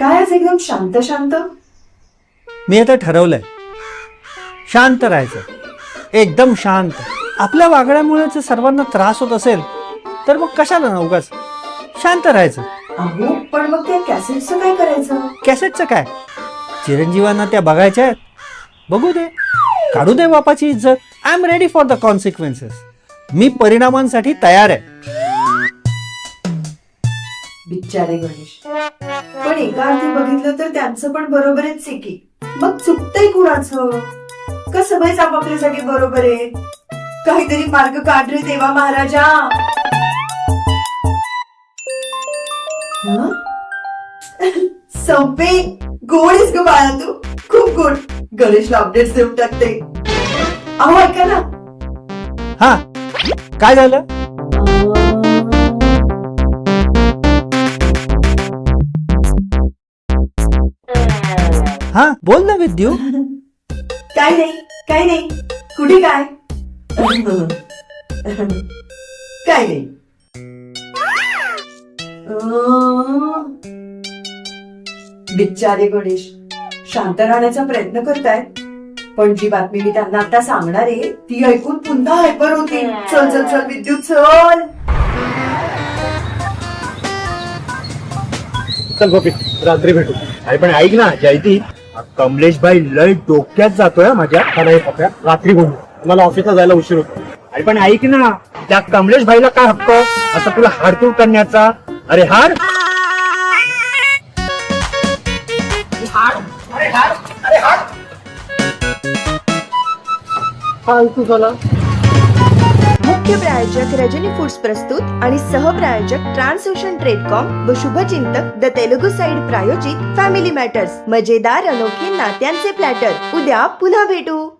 काय आज एकदम शांत शांत? मी आता ठरवलंय. शांत राहायचं. एकदम शांत. आपल्या वागण्यामुळे जर सर्वांना त्रास होत असेल तर मग कशाला ना उगाच? शांत राहायचं. अहो पण मग त्या कॅसेटचं काय करायचं? कॅसेटचं काय? चिरंजीवांना त्या बघायच्या आहेत. बघू दे. काढू दे बापाची इज्जत. I am ready for the consequences मी परिणामांसाठी तयार आहे. बिचारे गणेश. एका अर्थी बघितलं तर त्यांचं पण बरोबरच आहे की मग चुकतंय कुणाचं? का सगळेच आपापले सगळे बरोबर आहेत काहीतरी मार्ग काढ रे देवा महाराजा? संपे गोड आहेस ग बाळा तू. खूप गोड. गणेशला अपडेट्स देऊन टाकते. अहो ऐका ना. हा. काय झालं? हा बोल ना विद्यू. काय नाही काय नाही. कुठे काय? काय नाही. बिचारे गणेश शांत राहण्याचा प्रयत्न करतायत. पण जी बातमी मी त्यांना आता सांगणार आहे ती ऐकून पुन्हा हायपर होतील चल चल चल विद्युत चल. चल गोपी रात्री भेटू. अरे पण ऐक ना जयती. कमलेश भाई लय डोक्यात जातोय हा माझ्या. का पप्या रात्री बोलू. मला ऑफिसला जायला उशीर होतो. अरे पण ऐक ना त्या कमलेश भाईला काय हक्क? असं तुला हाडतूर करण्याचा. अरे हार फालतू झाला मुख्य प्रायोजक रजनी फूड्स प्रस्तुत आणि सहप्रायोजक ट्रान्सोशन ट्रेडकॉम व शुभचिंतक द तेलुगू साइड प्रायोजित फॅमिली मॅटर्स मजेदार अनोखे नात्यांचे प्लॅटर. उद्या पुन्हा भेटू.